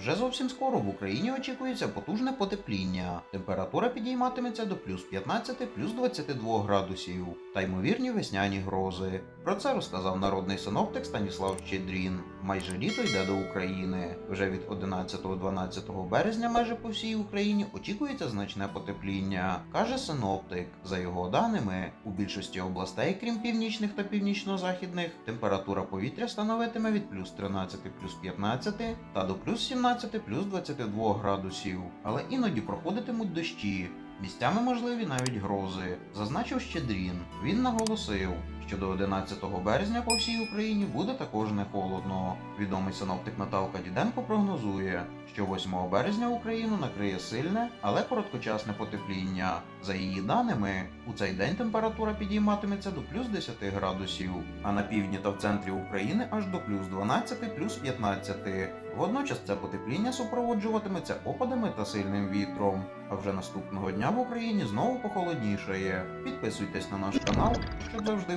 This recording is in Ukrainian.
Вже зовсім скоро в Україні очікується потужне потепління. Температура підійматиметься до плюс 15, плюс 22 градусів та ймовірні весняні грози. Про це розказав народний синоптик Станіслав Щедрін. Майже літо йде до України. Вже від 11-12 березня майже по всій Україні очікується значне потепління, каже синоптик. За його даними, у більшості областей, крім північних та північно-західних, температура повітря становитиме від плюс 13 плюс 15 та до плюс 17 плюс 22 градусів. Але іноді проходитимуть дощі. Місцями можливі навіть грози, зазначив Щедрін. Він наголосив, що до 11 березня по всій Україні буде також не холодно. Відомий синоптик Наталка Діденко прогнозує, що 8 березня Україну накриє сильне, але короткочасне потепління. За її даними, у цей день температура підійматиметься до плюс 10 градусів, а на півдні та в центрі України аж до плюс 12, плюс 15. Водночас це потепління супроводжуватиметься опадами та сильним вітром. А вже наступного дня в Україні знову похолоднішає. Підписуйтесь на наш канал, щоб завжди